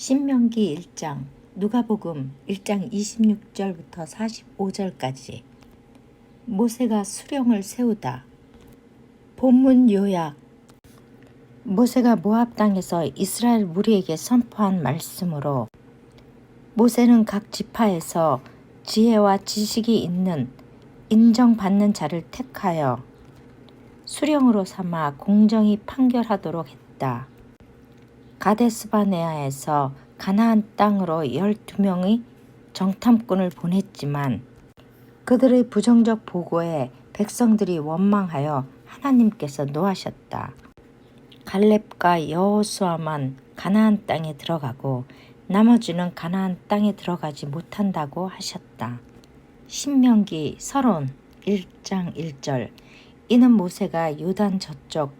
신명기 1장 누가복음 1장 26절부터 45절까지. 모세가 수령을 세우다. 본문 요약. 모세가 모압 땅에서 이스라엘 무리에게 선포한 말씀으로 모세는 각 지파에서 지혜와 지식이 있는 인정받는 자를 택하여 수령으로 삼아 공정히 판결하도록 했다. 가데스바네아에서 가나안 땅으로 12명의 정탐꾼을 보냈지만 그들의 부정적 보고에 백성들이 원망하여 하나님께서 노하셨다. 갈렙과 여호수아만 가나안 땅에 들어가고 나머지는 가나안 땅에 들어가지 못한다고 하셨다. 신명기 서론 1장 1절 이는 모세가 요단 저쪽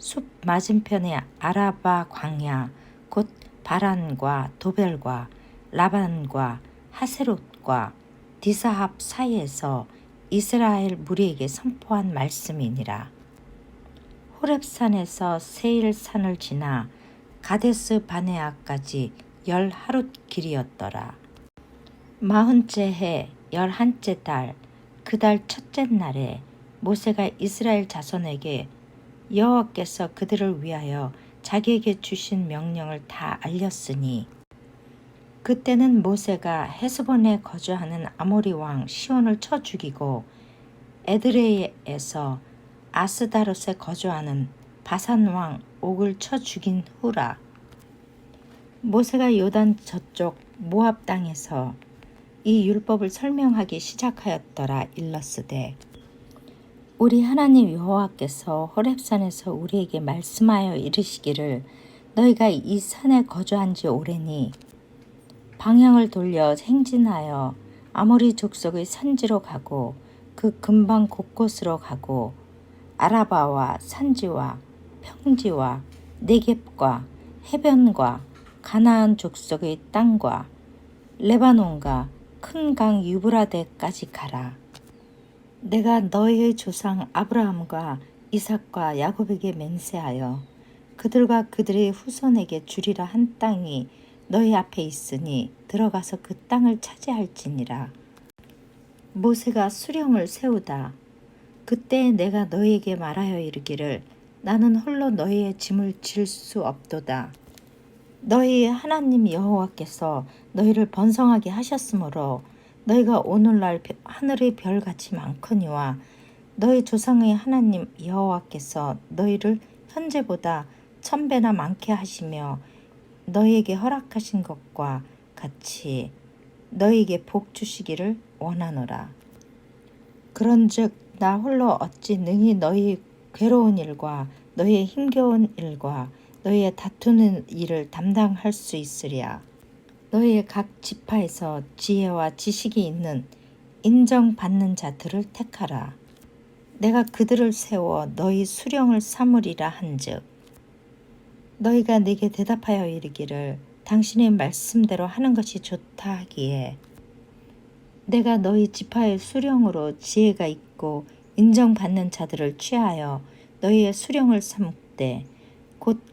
숲 맞은편의 아라바 광야 곧 바란과 도벨과 라반과 하세롯과 디사합 사이에서 이스라엘 무리에게 선포한 말씀이니라. 호렙산에서 세일산을 지나 가데스 바네아까지 열 하루 길이었더라. 마흔째 해 열한째 달 그 달 첫째 날에 모세가 이스라엘 자손에게 여호와께서 그들을 위하여 자기에게 주신 명령을 다 알렸으니 그때는 모세가 헤스본에 거주하는 아모리 왕 시온을 쳐 죽이고 에드레에서 아스다롯에 거주하는 바산 왕 옥을 쳐 죽인 후라. 모세가 요단 저쪽 모압 땅에서 이 율법을 설명하기 시작하였더라 일러스되 우리 하나님 여호와께서 호렙산에서 우리에게 말씀하여 이르시기를 너희가 이 산에 거주한 지 오래니 방향을 돌려 행진하여 아모리 족속의 산지로 가고 그 근방 곳곳으로 가고 아라바와 산지와 평지와 네겝과 해변과 가나안 족속의 땅과 레바논과 큰 강 유브라데까지 가라. 내가 너희의 조상 아브라함과 이삭과 야곱에게 맹세하여 그들과 그들의 후손에게 주리라 한 땅이 너희 앞에 있으니 들어가서 그 땅을 차지할지니라. 모세가 수령을 세우다. 그때 내가 너희에게 말하여 이르기를 나는 홀로 너희의 짐을 질 수 없도다. 너희 하나님 여호와께서 너희를 번성하게 하셨으므로 너희가 오늘날 하늘의 별같이 많거니와 너희 조상의 하나님 여호와께서 너희를 현재보다 천배나 많게 하시며 너희에게 허락하신 것과 같이 너희에게 복 주시기를 원하노라. 그런즉 나 홀로 어찌 능히 너희 괴로운 일과 너희의 힘겨운 일과 너희의 다투는 일을 담당할 수 있으랴. 너희의 각 지파에서 지혜와 지식이 있는 인정받는 자들을 택하라. 내가 그들을 세워 너희 수령을 삼으리라 한즉 너희가 내게 대답하여 이르기를 당신의 말씀대로 하는 것이 좋다 하기에 내가 너희 지파의 수령으로 지혜가 있고 인정받는 자들을 취하여 너희의 수령을 삼되 곧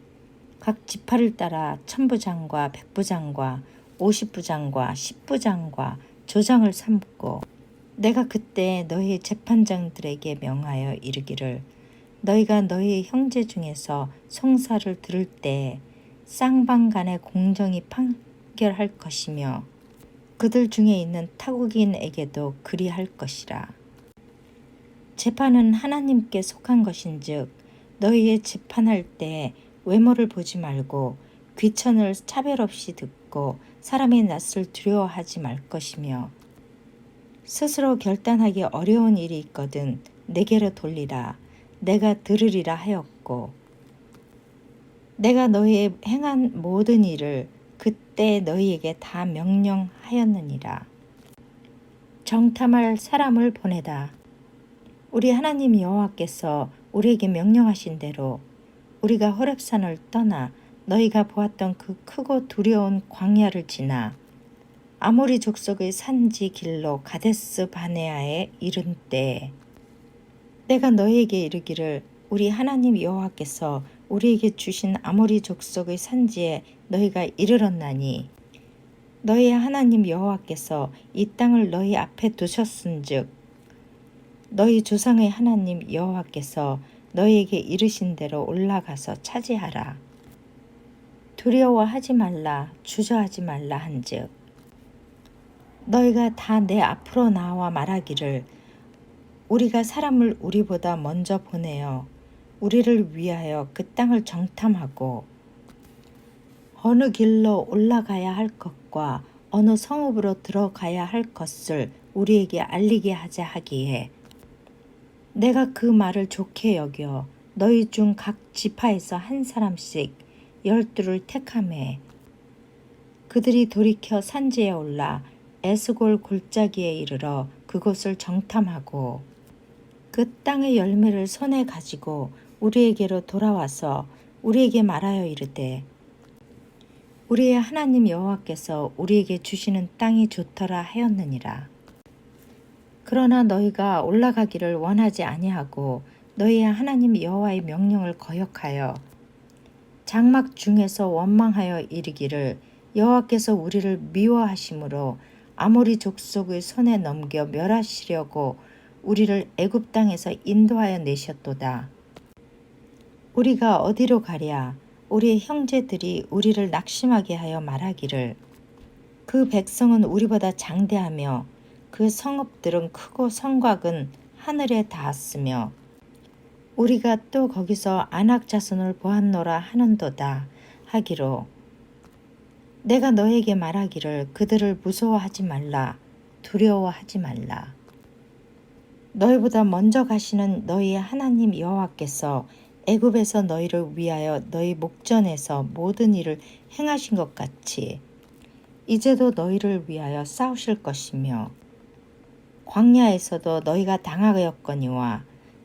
각 지파를 따라 천부장과 백부장과 오십부장과 십부장과 조장을 삼고 내가 그때 너희 재판장들에게 명하여 이르기를 너희가 너희 형제 중에서 송사를 들을 때 쌍방간에 공정히 판결할 것이며 그들 중에 있는 타국인에게도 그리할 것이라. 재판은 하나님께 속한 것인즉 너희의 재판할 때 외모를 보지 말고 귀천을 차별 없이 듣고 사람의 낯을 두려워하지 말 것이며 스스로 결단하기 어려운 일이 있거든 내게로 돌리라. 내가 들으리라 하였고 내가 너희의 행한 모든 일을 그때 너희에게 다 명령하였느니라. 정탐할 사람을 보내다. 우리 하나님 여호와께서 우리에게 명령하신 대로 우리가 호렙산을 떠나 너희가 보았던 그 크고 두려운 광야를 지나 아모리 족속의 산지 길로 가데스 바네아에 이른 때 내가 너희에게 이르기를 우리 하나님 여호와께서 우리에게 주신 아모리 족속의 산지에 너희가 이르렀나니 너희의 하나님 여호와께서 이 땅을 너희 앞에 두셨은즉 너희 조상의 하나님 여호와께서 너희에게 이르신 대로 올라가서 차지하라 두려워하지 말라 주저하지 말라 한즉 너희가 다 내 앞으로 나와 말하기를 우리가 사람을 우리보다 먼저 보내어 우리를 위하여 그 땅을 정탐하고 어느 길로 올라가야 할 것과 어느 성읍으로 들어가야 할 것을 우리에게 알리게 하자 하기에 내가 그 말을 좋게 여겨 너희 중 각 지파에서 한 사람씩 열두를 택함에 그들이 돌이켜 산지에 올라 에스골 골짜기에 이르러 그곳을 정탐하고 그 땅의 열매를 손에 가지고 우리에게로 돌아와서 우리에게 말하여 이르되 우리의 하나님 여호와께서 우리에게 주시는 땅이 좋더라 하였느니라. 그러나 너희가 올라가기를 원하지 아니하고 너희의 하나님 여호와의 명령을 거역하여 장막 중에서 원망하여 이르기를 여호와께서 우리를 미워하심으로 아모리 족속의 손에 넘겨 멸하시려고 우리를 애굽 땅에서 인도하여 내셨도다. 우리가 어디로 가랴? 우리의 형제들이 우리를 낙심하게 하여 말하기를 그 백성은 우리보다 장대하며 그 성읍들은 크고 성곽은 하늘에 닿았으며 우리가 또 거기서 안악 자손을 보았노라 하는도다 하기로 내가 너에게 말하기를 그들을 무서워하지 말라 두려워하지 말라. 너희보다 먼저 가시는 너희의 하나님 여호와께서 애굽에서 너희를 위하여 너희 목전에서 모든 일을 행하신 것 같이 이제도 너희를 위하여 싸우실 것이며 광야에서도 너희가 당하였거니와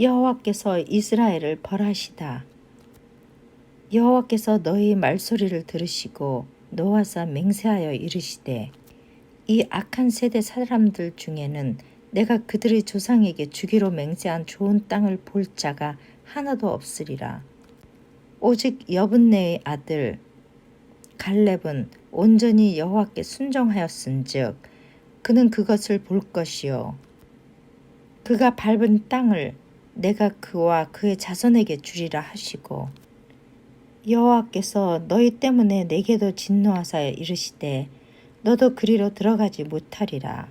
여호와께서 이스라엘을 벌하시다. 여호와께서 너희 말소리를 들으시고 노아사 맹세하여 이르시되 이 악한 세대 사람들 중에는 내가 그들의 조상에게 주기로 맹세한 좋은 땅을 볼 자가 하나도 없으리라. 오직 여분네의 아들 갈렙은 온전히 여호와께 순종하였은즉 그는 그것을 볼 것이요 그가 밟은 땅을 내가 그와 그의 자손에게 주리라 하시고 여호와께서 너희 때문에 내게도 진노하사 이르시되 너도 그리로 들어가지 못하리라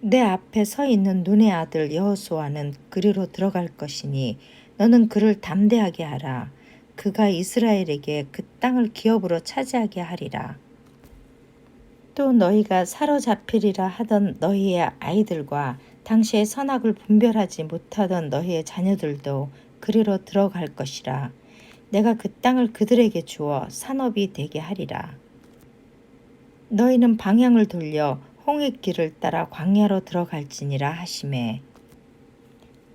내 앞에 서 있는 눈의 아들 여호수아는 그리로 들어갈 것이니 너는 그를 담대하게 하라 그가 이스라엘에게 그 땅을 기업으로 차지하게 하리라. 또 너희가 사로잡히리라 하던 너희의 아이들과 당시의 선악을 분별하지 못하던 너희의 자녀들도 그리로 들어갈 것이라. 내가 그 땅을 그들에게 주어 산업이 되게 하리라. 너희는 방향을 돌려 홍해 길을 따라 광야로 들어갈지니라 하심에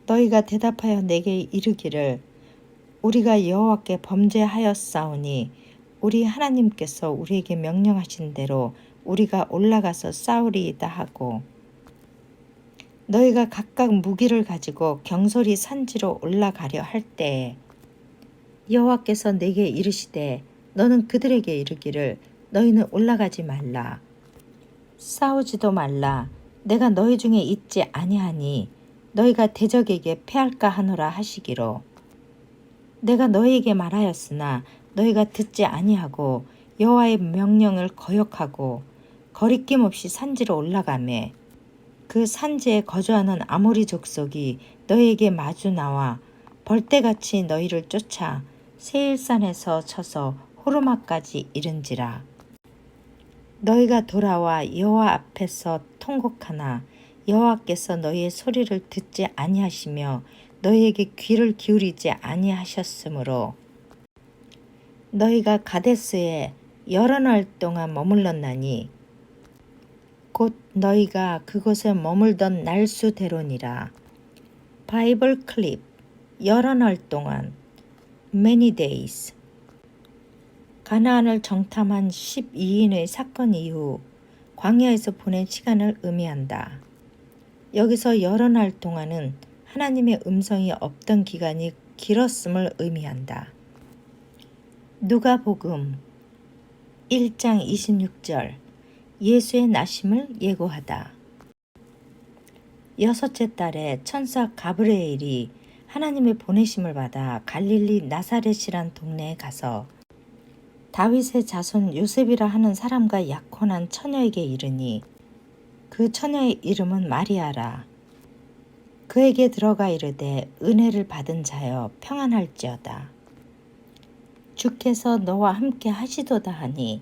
너희가 대답하여 내게 이르기를 우리가 여호와께 범죄하였사오니 우리 하나님께서 우리에게 명령하신 대로 우리가 올라가서 싸우리이다 하고 너희가 각각 무기를 가지고 경솔히 산지로 올라가려 할 때에 여호와께서 내게 이르시되 너는 그들에게 이르기를 너희는 올라가지 말라. 싸우지도 말라. 내가 너희 중에 있지 아니하니 너희가 대적에게 패할까 하노라 하시기로. 내가 너희에게 말하였으나 너희가 듣지 아니하고 여호와의 명령을 거역하고 거리낌 없이 산지로 올라가매 그 산지에 거주하는 아모리 족속이 너희에게 마주 나와 벌떼같이 너희를 쫓아 세일산에서 쳐서 호르마까지 이른지라. 너희가 돌아와 여호와 앞에서 통곡하나 여호와께서 너희의 소리를 듣지 아니하시며 너희에게 귀를 기울이지 아니하셨으므로. 너희가 가데스에 여러 날 동안 머물렀나니 곧 너희가 그곳에 머물던 날수대로니라. 바이블 클립 여러 날 동안 many days 가나안을 정탐한 12인의 사건 이후 광야에서 보낸 시간을 의미한다. 여기서 여러 날 동안은 하나님의 음성이 없던 기간이 길었음을 의미한다. 누가복음 1장 26절 예수의 나심을 예고하다. 여섯째 달에 천사 가브리엘이 하나님의 보내심을 받아 갈릴리 나사렛이란 동네에 가서 다윗의 자손 요셉이라 하는 사람과 약혼한 처녀에게 이르니 그 처녀의 이름은 마리아라. 그에게 들어가 이르되 은혜를 받은 자여 평안할지어다. 주께서 너와 함께 하시도다 하니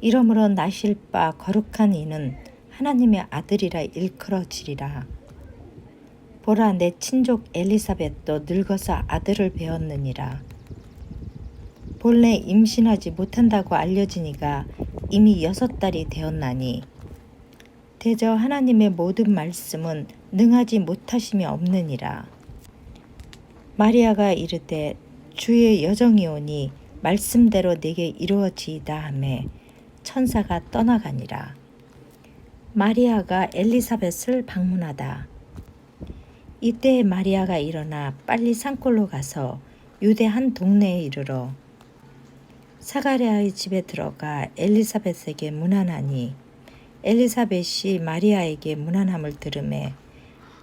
이러므로 나실 바 거룩한 이는 하나님의 아들이라 일컬어지리라. 보라 내 친족 엘리사벳도 늙어서 아들을 배웠느니라. 본래 임신하지 못한다고 알려지니가 이미 여섯 달이 되었나니 대저 하나님의 모든 말씀은 능하지 못하심이 없느니라. 마리아가 이르되 주의 여정이 오니 말씀대로 내게 이루어지이다 하매 천사가 떠나가니라. 마리아가 엘리사벳을 방문하다. 이때 마리아가 일어나 빨리 산골로 가서 유대 한 동네에 이르러 사가랴의 집에 들어가 엘리사벳에게 문안하니 엘리사벳이 마리아에게 문안함을 들음에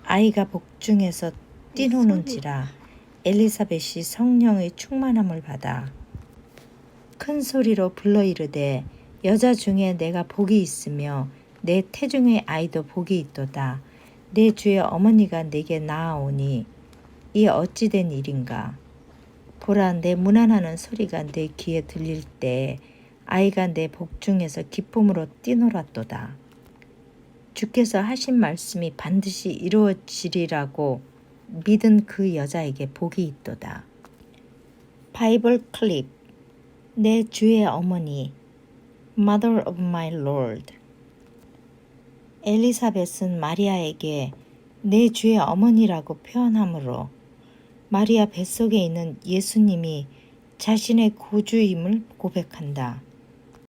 아이가 복중에서 뛰노는지라 엘리사벳이 성령의 충만함을 받아 큰 소리로 불러 이르되 여자 중에 내가 복이 있으며 내 태중의 아이도 복이 있도다. 내 주의 어머니가 내게 나아오니 이 어찌된 일인가? 보라 내 문안하는 소리가 내 귀에 들릴 때 아이가 내 복중에서 기쁨으로 뛰놀았도다. 주께서 하신 말씀이 반드시 이루어지리라고 믿은 그 여자에게 복이 있도다. 바이블 클립 내 주의 어머니 Mother of my Lord 엘리사벳은 마리아에게 내 주의 어머니라고 표현하므로 마리아 뱃속에 있는 예수님이 자신의 구주임을 고백한다.